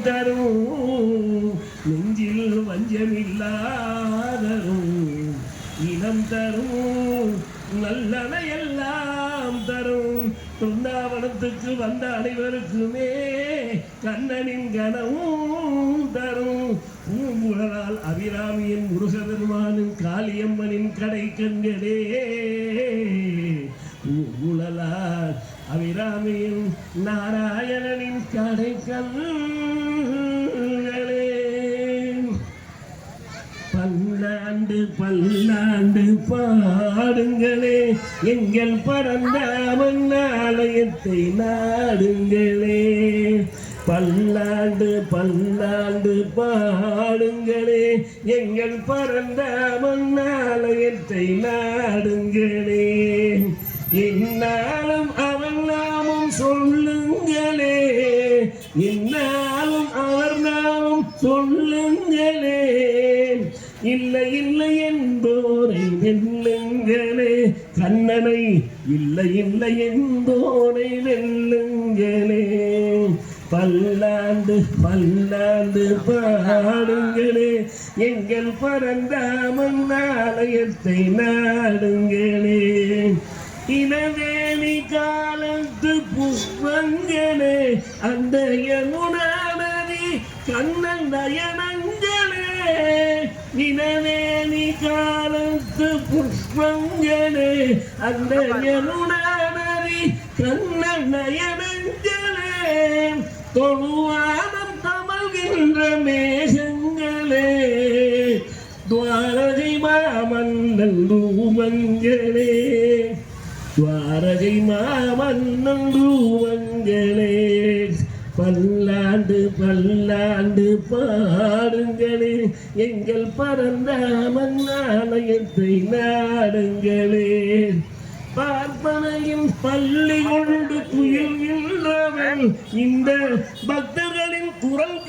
தரும் நெஞ்சில் வஞ்சமில்லாதரும் இனம் தரும் நல்லன எல்லாம் தரும் பிருந்தாவனத்துக்கு வந்த அனைவருக்குமே கண்ணனின் கனவும் தரும் பூங்குழலால் அபிராமியின் முருகபெருமானின் காளியம்மனின் கடை கண்களே. பூங்குழலால் அபிராமியின் நாராயணனின் கடை பல்லாண்டு பல்லாண்டு பாடுங்களே எங்கள் பரந்த ஆலயத்தை நாடுங்களே. பல்லாண்டு பல்லாண்டு பாடுங்களே எங்கள் பரந்த மன்னாலயத்தை நாடுங்களே. என்னாலும் அவர் நாமும் சொல்லுங்களே. என்னாலும் அவர் நாமும் சொல்லுங்களே. இல்லை இல்லை என்போரை வெல்லுங்களே. கண்ணனை இல்லை இல்லை என்போரை வெல்லுங்களே. பல்லாண்டு பல்லாண்டு பாடுங்களே. எங்கள் பரந்தாமன் நாளையத்தை நாடுங்களே. இனவேணி காலத்து புஷ்பங்களே அந்த யமுனாநதி கண்ணன் நயனங்களே இனவேணி காலத்து புஷ்பங்களே அந்த யமுனாநதி கண்ணன் நயனங்களே தொழுவானம் தமல்கின்ற மேகங்களே துவாரகை மாமன்னன் ரூபங்களே. வாரகை மாமன்னன் ரூபங்களே பல்லாண்டு பல்லாண்டு பாடுங்களே. எங்கள் பரந்த மன்னாலயத்தை நாடுங்களே. பார்ப்பனையும் பள்ளி கொண்டு துயில்கின்றவன் இந்த பக்தர்களின் குரல்